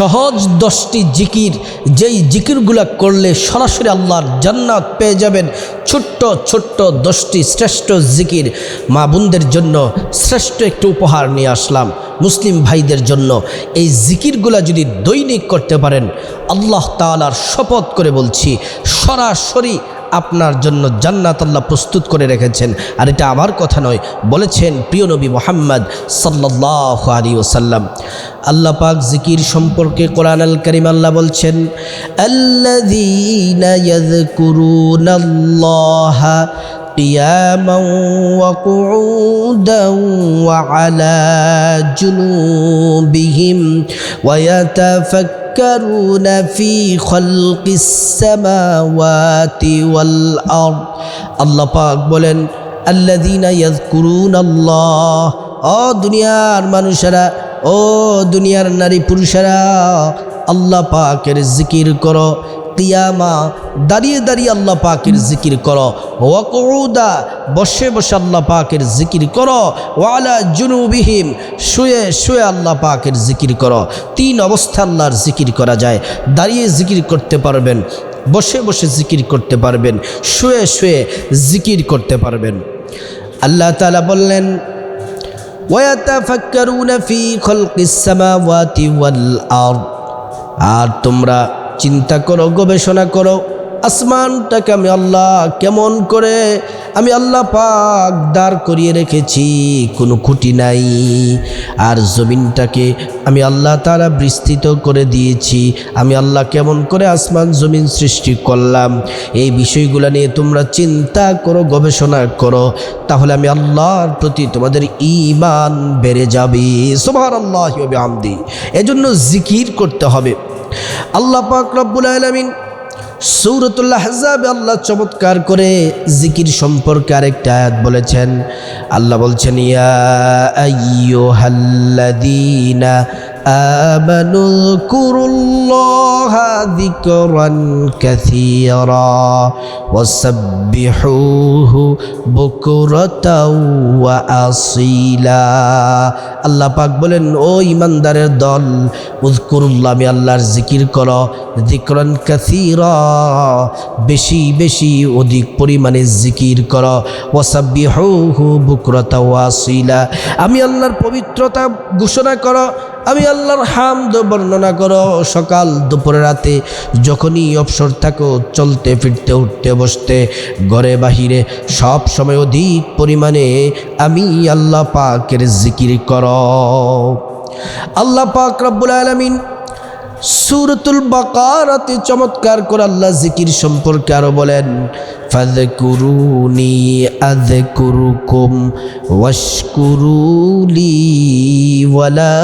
সহজ দশটি জিকির, যেই জিকিরগুলা করলে সরাসরি আল্লাহর জান্নাত পেয়ে যাবেন। ছোট্ট ছোট্ট দশটি শ্রেষ্ঠ জিকির মা বোনদের জন্য শ্রেষ্ঠ একটি উপহার নিয়ে আসলাম মুসলিম ভাইদের জন্য। এই জিকিরগুলা যদি দৈনিক করতে পারেন, আল্লাহ তালার শপথ করে বলছি, সরাসরি আপনার জন্য জান্নাত আল্লাহ প্রস্তুত করে রেখেছেন। আর এটা আমার কথা নয়, বলেছেন প্রিয় নবী মোহাম্মদ সাল্লাহ আলী ওসাল্লাম আল্লাহ পাক জিকির সম্পর্কে কোরআন আল করিম আল্লাহ বলছেন আল্লাহ قياما وقعودا وعلى جنوبهم ويتفكرون في خلق السماوات والأرض الله পাক বলেন الذين يذكرون الله ও দুনিয়ার মানুষেরা ও দুনিয়ার নারী পুরুষেরা আল্লাহ পাকের জিকির করো কিয়ামা, দাঁড়িয়ে দাঁড়িয়ে আল্লাহ পাকের জিকির করো। ওয়াকুদা বসে বসে আল্লাহ পাকের জিকির করো। ওয়ালা জুনুবিহীম, শুয়ে শুয়ে আল্লাহ পাকের জিকির করো। তিন অবস্থা আল্লাহর জিকির করা যায়। দাঁড়িয়ে জিকির করতে পারবেন, বসে বসে জিকির করতে পারবেন, শুয়ে শুয়ে জিকির করতে পারবেন। আল্লাহ তালা বললেন, ওয়াতাফাক্কারুনা ফি খলকিস সামাওয়াতি ওয়াল আর তোমরা চিন্তা করো, গবেষণা করো। আসমানটাকে আমি আল্লাহ কেমন করে আমি আল্লাহ পাক দাঁড় করিয়ে রেখেছি, কোনো খুঁটি নাই। আর জমিনটাকে আমি আল্লাহ তারা বিস্তৃত করে দিয়েছি, আমি আল্লাহ কেমন করে আসমান জমিন সৃষ্টি করলাম। এই বিষয়গুলো নিয়ে তোমরা চিন্তা করো, গবেষণা করো, তাহলে আমি আল্লাহর প্রতি তোমাদের ইমান বেড়ে যাবে। সোভার আল্লাহ আমদি এজন্য জিকির করতে হবে। আল্লাহ পাক রব্বুল আলমিন সৌরতুল্লাহ হাজাবে আল্লাহ চমৎকার করে জিকির সম্পর্কে আরেকটা আয়াত বলেছেন। আল্লাহ বলছেন, ইয়া আইয়ুহাল্লাযীনা آمنوا اذكروا الله ذكرا كثيرا وسبحوه بكرة وأصيلا আল্লাহ পাক বলেন ও ইমানদারের দল উজকুরুল্লাহ আমি আল্লাহর জিকির করো জিকরন কাসিরা বেশি বেশি অধিক পরিমাণে জিকির করো ওয়াসাব্বিহুহু বুকরতা ওয়াসিলা আমি আল্লাহর পবিত্রতা ঘোষণা করো আমি আল্লাহর হামদ বর্ণনা করো, সকাল দুপুরে রাতে যখনই অবসর থাকো, চলতে, ফিরতে, উঠতে, বসতে, ঘরে, বাহিরে, সব সময় অধিক পরিমাণে আমি আল্লাহ পাকের জিকির কর। আল্লাহ পাক রব্বুল আলমিন সুরতুল বাকারাতে চমৎকার করে আল্লাহ জিকির সম্পর্কে আরও বলেন ফাদকুরুনি আযকুরুকুম ওয়াশকুরুলি ওয়ালা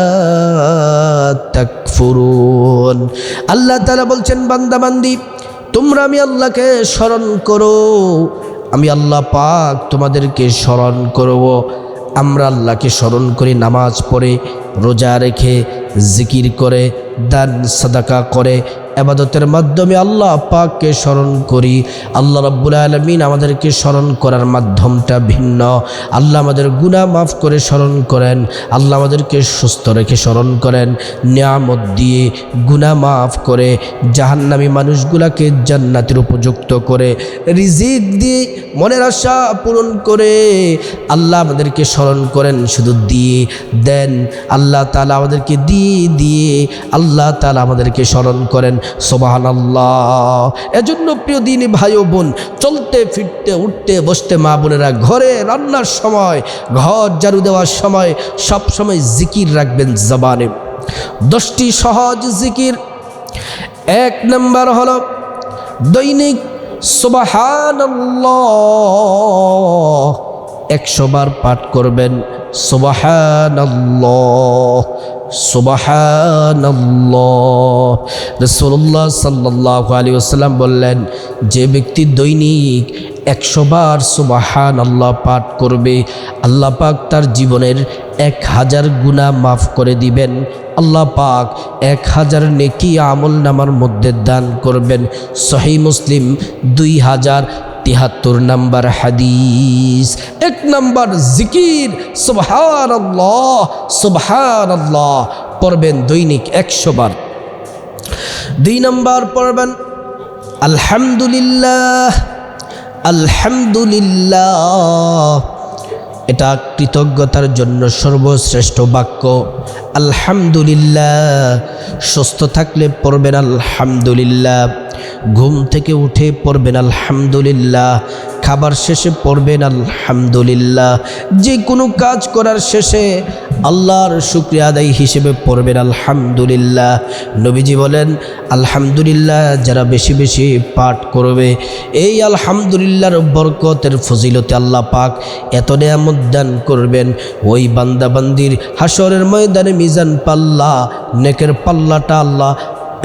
তাকফুরুন। আল্লাহ তাআলা বলছেন, বান্দা বান্দি, তোমরা আমি আল্লাহকে স্মরণ করো। আমি আল্লাহ পাক তোমাদেরকে স্মরণ করব। আমরা আল্লাহকে স্মরণ করি, নামাজ পড়ে, রোজা রেখে জিকির করে, দান, সাদাকা করে আবাদতের মাধ্যমে আল্লাহ পাককে স্মরণ করি। আল্লাহ রব্বুল আলমিন আমাদেরকে স্মরণ করার মাধ্যমটা ভিন্ন। আল্লাহ আমাদের গুণা মাফ করে স্মরণ করেন। আল্লাহ আমাদেরকে সুস্থ রেখে স্মরণ করেন। নিয়ামত দিয়ে গুণা মাফ করে জাহান্নামী মানুষগুলাকে জান্নাতের উপযুক্ত করে, রিজিক দিয়ে মনের আশা পূরণ করে আল্লাহ আমাদেরকে স্মরণ করেন। শুধু দিয়ে দেন। আল্লাহ তালা আমাদেরকে দিয়ে দিয়ে আল্লাহ তালা আমাদেরকে স্মরণ করেন সোবাহান আল্লাহ এজন্য প্রিয় দিন ভাই বোন, চলতে, ফিরতে, উঠতে, বসতে মা বোনেরা, ঘরে রান্নার সময়, ঘর ঝাড়ু দেওয়ার সময় সব সময় জিকির রাখবেন জবানে। দশটি সহজ জিকির। এক নম্বর হল দৈনিক সোবাহান একশো বার পাঠ করবেন সোবাহান রসুল্লাহ সাল্লাহ আলী আসসালাম বললেন যে ব্যক্তি দৈনিক একশো বার সুবাহান আল্লাহ পাঠ করবে। আল্লাহ পাক তার জীবনের এক হাজার গুণা মাফ করে দিবেন। আল্লাহ পাক এক হাজার নেকি আমল নামার মধ্যে দান করবেন। সহি মুসলিম দুই হাজার তিহাত্তর নাম্বার হাদিস। এক নাম্বার জিকির সুবহান আল্লাহ সুবহান আল্লাহ পড়বেন দৈনিক একশো বার। দুই নম্বর পড়বেন, আলহামদুলিল্লাহ। আলহামদুলিল্লাহ। এটা কৃতজ্ঞতার জন্য সর্বশ্রেষ্ঠ বাক্য। আলহামদুলিল্লাহ। সুস্থ থাকলে পড়বেন আলহামদুলিল্লাহ। ঘুম থেকে উঠে পড়বেন আলহামদুলিল্লাহ। খাবার শেষে পড়বেন, আলহামদুলিল্লাহ। যে কোনো কাজ করার শেষে আল্লাহর শুক্রিয়া আদায় হিসেবে পড়বেন, আলহামদুলিল্লাহ। নবীজি বলেন, আলহামদুলিল্লাহ যারা বেশি বেশি পাঠ করবে, এই আলহামদুলিল্লাহর বরকতের ফজিলতে আল্লাহ পাক এত নেয়ামত দান করবেন। ওই বান্দাবান্দির হাসরের ময়দানে মিজান পাল্লা, নেকের পাল্লাটা আল্লাহ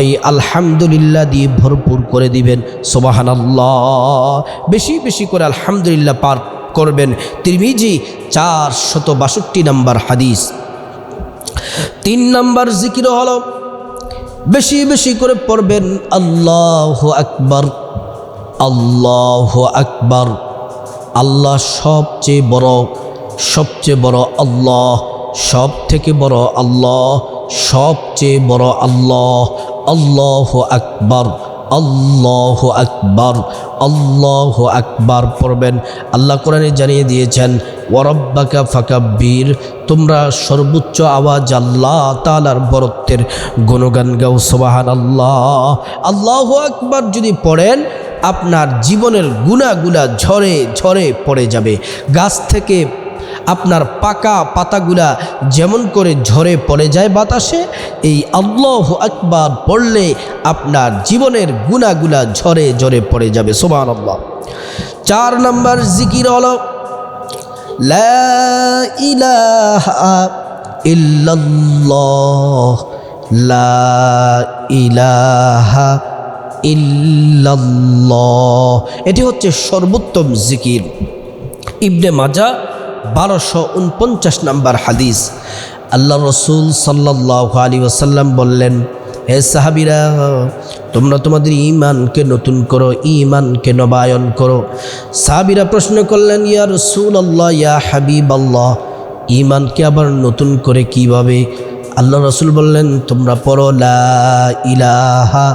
এই আলহামদুলিল্লাহ দিয়ে ভরপুর করে দিবেন। সোবাহান আল্লাহ বেশি বেশি করে আলহামদুলিল্লাহ পার করবেন। তিরমিজি চার শত বাষট্টি নম্বর হাদিস। তিন নম্বর জিকির হলো, বেশি বেশি করে পড়বেন, আল্লাহ আকবর আল্লাহ আকবর। আল্লাহ সবচেয়ে বড় সবচেয়ে বড় আল্লাহ সব থেকে বড় আল্লাহ, সবচেয়ে বড় আল্লাহ। আল্লাহ আকবর আল্লাহ আকবর আল্লাহ আকবর পড়বেন। আল্লাহ কোরআনে জানিয়ে দিয়েছেন ওরব্বাকা ফাকাব্বির তোমরা সর্বোচ্চ আওয়াজ আল্লাহ তালার বরত্বের গুণগান গাও সোবাহান আল্লাহ আল্লাহ আকবর যদি পড়েন, আপনার জীবনের গুণাগুলা ঝরে ঝরে পড়ে যাবে। গাছ থেকে আপনার পাকা পাতাগুলা যেমন করে ঝরে পড়ে যায় বাতাসে, এই আল্লাহ আকবার পড়লে আপনার জীবনের গুণাগুলা ঝরে ঝরে পড়ে যাবে সোমান আল্লাহ চার নম্বর জিকির ইলাহা ইল্লাল্লাহ এটি হচ্ছে সর্বোত্তম জিকির। ইবনে মাজা বারোশো উনপঞ্চাশ নম্বর হাদিস। আল্লাহ রসুল সাল্লাহ আলী ওসাল্লাম বললেন, হে সাহাবিরা, তোমরা তোমাদের ইমানকে নতুন করো ইমানকে নবায়ন করো। সাহাবিরা প্রশ্ন করলেন, ইয়া রসুল আল্লাহ ইয়া হাবিব আল্লাহ ইমানকে আবার নতুন করে কীভাবে? আল্লাহ রসুল বললেন, তোমরা পড়ো, লা ইলাহা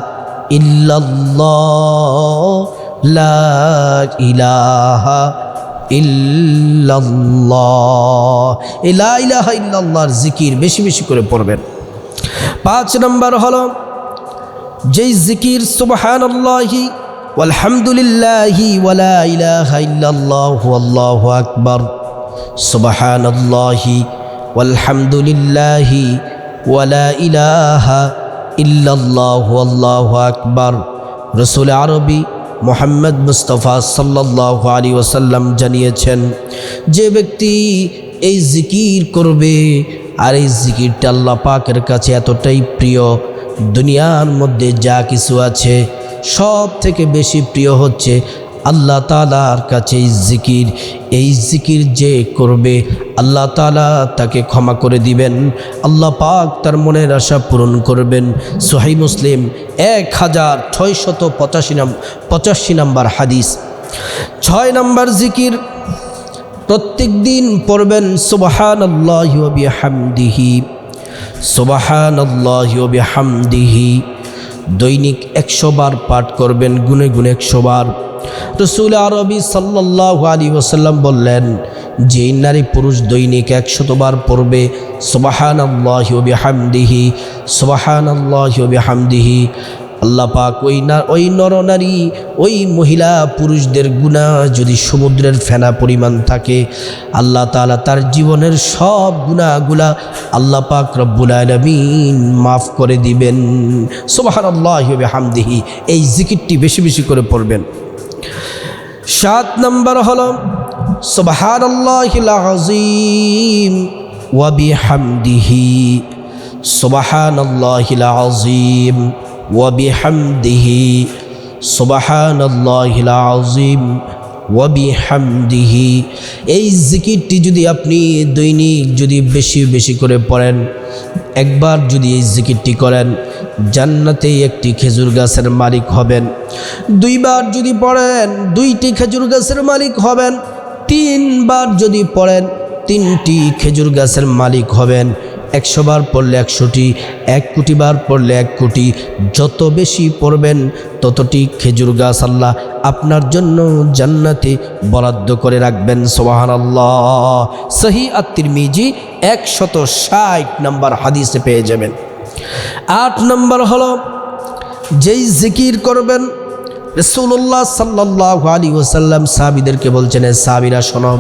ইল্লাল্লাহ, লা ইলাহা ইল্লাল্লাহ। ইল্লাল্লাহর জিকির বেশি বেশি করে পড়বেন। পাঁচ নম্বর হলো, যেই জিকির, সুবহানাল্লাহি ওয়ালহামদুলিল্লাহি ওয়ালা ইলাহা ইল্লাল্লাহু ওয়ালা ইলাহা ইল্লাল্লাহু আল্লাহু আকবার। রসুল আরবি মোহাম্মদ মুস্তফা সাল্লাহ আলী ওসাল্লাম জানিয়েছেন, যে ব্যক্তি এই জিকির করবে আর এই জিকিরটা আল্লাহ পাকের কাছে এতটাই প্রিয়, দুনিয়ার মধ্যে যা কিছু আছে সব থেকে বেশি প্রিয় হচ্ছে আল্লাহ তালার কাছে এই জিকির। এই জিকির যে করবে আল্লাহ তালা তাকে ক্ষমা করে দিবেন। আল্লাহ পাক তার মনের আশা পূরণ করবেন। সোহাই মুসলিম এক হাজার ছয়শত পঁচাশি নাম, পঁচাশি নাম্বার হাদিস। ছয় নাম্বার জিকির, প্রত্যেক দিন পড়বেন সুবাহান আল্লাহবি হামদিহি সুবাহান আল্লাহবি হামদিহি দৈনিক একশো বার পাঠ করবেন, গুনে গুনে একশো বার। রসুল আরবি সাল্লাহ আলী ওসাল্লাম বললেন যে নারী পুরুষ দৈনিক একশতবার পড়বে সোবাহান আল্লাহবি হামদিহি সোবাহান আল্লাহবি হামদিহি আল্লাহ পাক ওই না, ওই নরনারী ওই মহিলা পুরুষদের গুণা যদি সমুদ্রের ফেনা পরিমাণ থাকে, আল্লাহ তালা তার জীবনের সব গুণাগুলা আল্লাহ পাক রব্বুল আলমিন মাফ করে দিবেন সোবাহান আল্লাহ হামদিহি এই জিকিরটি বেশি বেশি করে পড়বেন। সাত নম্বর হল সোবাহান আল্লাহিম ওয়াবি হামদিহি সোবাহান আল্লাহিম ওয়াবিহামদিহি সুবাহান আল্লাহিল আজিম ওয়াবিহামদিহি এই জিকিরটি যদি আপনি দৈনিক যদি বেশি বেশি করে পড়েন, একবার যদি এই জিকিরটি করেন, জান্নাতে একটি খেজুর গাছের মালিক হবেন। দুইবার যদি পড়েন, দুইটি খেজুর গাছের মালিক হবেন। তিনবার যদি পড়েন, তিনটি খেজুর গাছের মালিক হবেন। একশো বার পড়লে একশোটি, এক কোটি বার পড়লে এক কোটি। যত বেশি পড়বেন, ততটি খেজুর গাছ আল্লাহ আপনার জন্য জান্নাতে বরাদ্দ করে রাখবেন। সোহান আল্লাহ সহি আত্মির মিজি একশত ষাট নম্বর হাদিসে পেয়ে যাবেন। আট নম্বর হলো, যেই জিকির করবেন রসুল্লাহ সাল্লাহ আলী ওসাল্লাম সাহাবিদেরকে বলছেন, "এ সাহাবিরা, শোনো,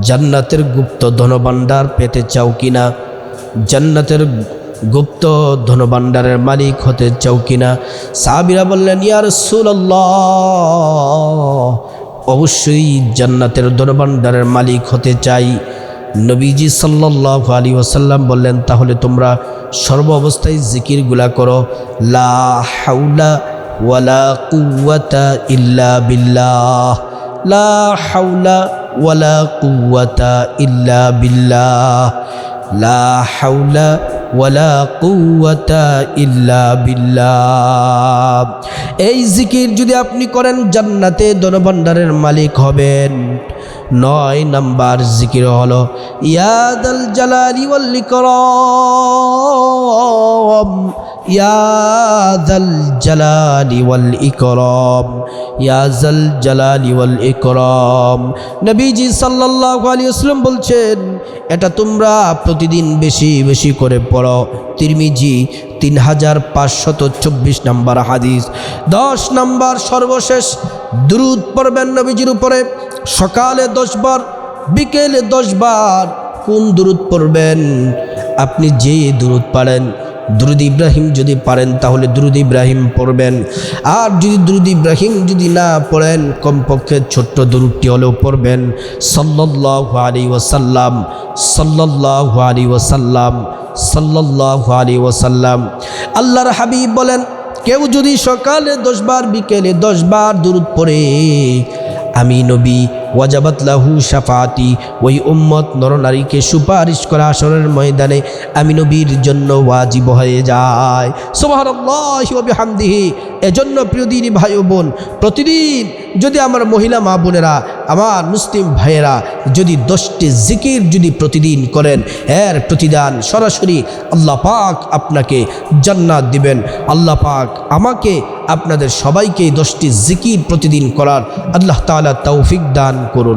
জান্নাতের গুপ্ত ধনভাণ্ডার পেতে চাও কিনা জান্নাতের গুপ্ত ধনভাণ্ডারের মালিক হতে চাও কিনা সাহাবিরা বললেন ইয়ার সুল্লাহ অবশ্যই জান্নাতের ধনভাণ্ডারের মালিক হতে চাই। নবীজি সাল্লাহ আলী ওসাল্লাম বললেন, তাহলে তোমরা সর্ব অবস্থায় জিকিরগুলা করো। লা হাউলা ওয়ালা কুওয়াতা ইল্লা বিল্লাহ। লা হাউলা ওয়ালা কুওয়াতা ইল্লা বিল্লাহ। লা হাউলা ওয়ালা কুওয়াতা ইল্লা বিল্লাহ। এই জিকির যদি আপনি করেন, জান্নাতে দনভাণ্ডারের মালিক হবেন। নয় নাম্বার জিকির হলো ইয়াদাল জালালি ওয়াল ইকরাম। ইয়াদাল জালালি ওয়াল ইকরাম ইয়াজাল জালালি ওয়াল ইকরাম। নবীজি সাল্লাল্লাহু আলাইহি ওয়াসাল্লাম বলছেন, এটা তোমরা প্রতিদিন বেশি বেশি করে পড়ো। তিরমিজি তিন হাজার পাঁচশত চব্বিশ নম্বর হাদিস। দশ নম্বর সর্বশেষ দ্রুত পড়বেন নবীজির উপরে। সকালে দশবার বিকেলে দশবার কোন দূরত পড়বেন? আপনি যে দূরত পারেন দুরুদ ইব্রাহিম যদি পারেন, তাহলে দুরুদ ইব্রাহিম পড়বেন। আর যদি দুরুদ ইব্রাহিম যদি না পড়েন, কমপক্ষে ছোট্ট দুরুদটি হলেও পড়বেন। সাল্লাল্লাহু আলাইহি ওয়াসাল্লাম, সাল্লাল্লাহু আলাইহি ওয়াসাল্লাম, সাল্লাল্লাহু আলাইহি ওয়াসাল্লাম। আল্লাহর হাবিব বলেন, কেউ যদি সকালে দশবার, বিকেলে দশবার দূরত পড়ে, আমি নবী ওয়াজাবাত লাহু সাফাতি ওই উম্মত নরনারীকে সুপারিশ করা আসরের ময়দানে আমি নবীর জন্য ওয়াজিব হয়ে যায়। হামদিহি এজন্য প্রিয় দিনী ভাই ও বোন, প্রতিদিন যদি আমার মহিলা মা বোনেরা, আমার মুসলিম ভাইয়েরা যদি দশটি জিকির যদি প্রতিদিন করেন, এর প্রতিদান সরাসরি আল্লাহ পাক আপনাকে জান্নাত দিবেন। আল্লাহ পাক আমাকে আপনাদের সবাইকে দশটি জিকির প্রতিদিন করার আল্লাহ তাআলা তৌফিক দান করুন।